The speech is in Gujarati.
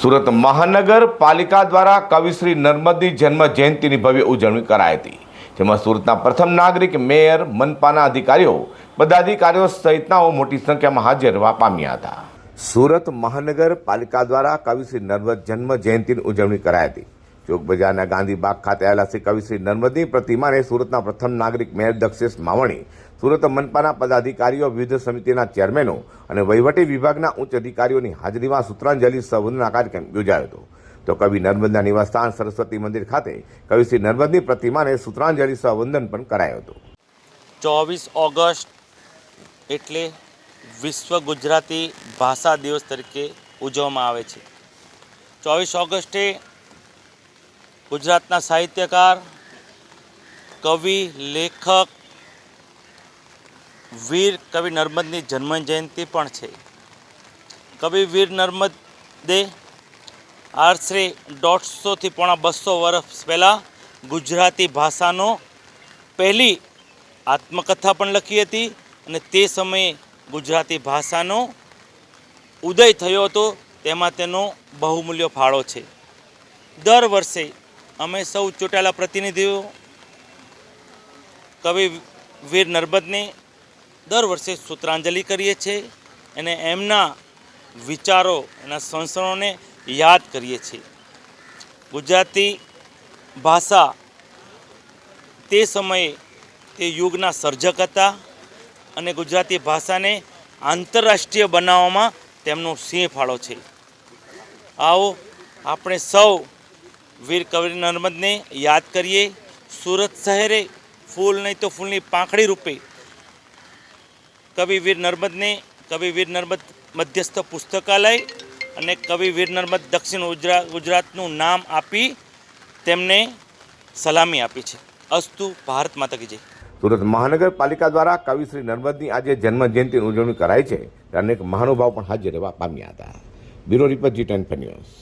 સુરત મહાનગરપાલિકા દ્વારા કવિશ્રી નર્મદની જન્મ જયંતિની ભવ્ય ઉજવણી કરાઈ હતી, જેમાં સુરતના પ્રથમ નાગરિક મેયર, મનપાના અધિકારીઓ, પદાધિકારીઓ સહિતનાઓ મોટી સંખ્યામાં હાજર રહેવા પામ્યા હતા. સુરત મહાનગરપાલિકા દ્વારા કવિશ્રી નર્મદ જન્મ જયંતિની ઉજવણી કરાઈ હતી. ચોક બજારના ગાંધીબાગ ખાતે આવેલા શ્રી કવિશ્રી નર્મદની પ્રતિમાને સુરતના પ્રથમ નાગરિક મેયર દક્ષેશ માવણી, સુરત મનપાના પદાધિકારીઓ, વિવિધ સમિતિના ચેરમેનો અને વહીવટી વિભાગના ઉચ્ચ અધિકારીઓની હાજરીમાં સૂત્રાંજલિ સંવંદના કાર્યક્રમ યોજાયો હતો? તો કવિ નર્મદના નિવાસસ્થાન સરસ્વતી મંદિર ખાતે કવિશ્રી નર્મદની પ્રતિમાને સૂત્રાંજલિ સંવંદન પણ કરાયો હતું. ચોવીસ ઓગસ્ટ એટલે વિશ્વ ગુજરાતી ભાષા દિવસ તરીકે ઉજવવામાં આવે છે. ચોવીસ ઓગસ્ટે ગુજરાતના સાહિત્યકાર, કવિ, લેખક, વીર કવિ નર્મદની જન્મ જયંતિ પણ છે. કવિ વીર નર્મદે આશરે દોઢસોથી પોણા બસો વર્ષ પહેલાં ગુજરાતી ભાષાનો પહેલી આત્મકથા પણ લખી હતી અને તે સમયે ગુજરાતી ભાષાનો ઉદય થયો હતો. તેમાં તેનો બહુમૂલ્ય ફાળો છે. દર વર્ષે અમે સૌ ચૂંટાયેલા પ્રતિનિધિઓ, કવિ વીર નર્મદને દર વર્ષે સૂત્રાંજલિ કરીએ છીએ અને એમના વિચારો, એના સંસ્કરણોને યાદ કરીએ છીએ. ગુજરાતી ભાષા તે સમયે તે યુગના સર્જક હતા અને ગુજરાતી ભાષાને આંતરરાષ્ટ્રીય બનાવવામાં તેમનો સિંહ ફાળો છે. આવો, આપણે સૌ વીર કવિ નર્મદને યાદ કરીએ. સુરત શહેરે ફૂલ નહીં તો ફૂલની પાંખડી રૂપે કવિ વીર નર્મદને કવિ વીર નર્મદ મધ્યસ્થ પુસ્તકાલય અને કવિ વીર નર્મદ દક્ષિણ ગુજરાત ગુજરાતનું નામ આપી તેમને સલામી આપી છે. અસ્તુ ભારત માતા કી સુરત મહાનગરપાલિકા દ્વારા કવિ શ્રી નર્મદની આજે જન્મ જયંતિની ઉજવણી કરાઈ છે. અને અનેક મહાનુભાવ પણ હાજર રહેવા પામ્યા હતા. Bureau report G ten news.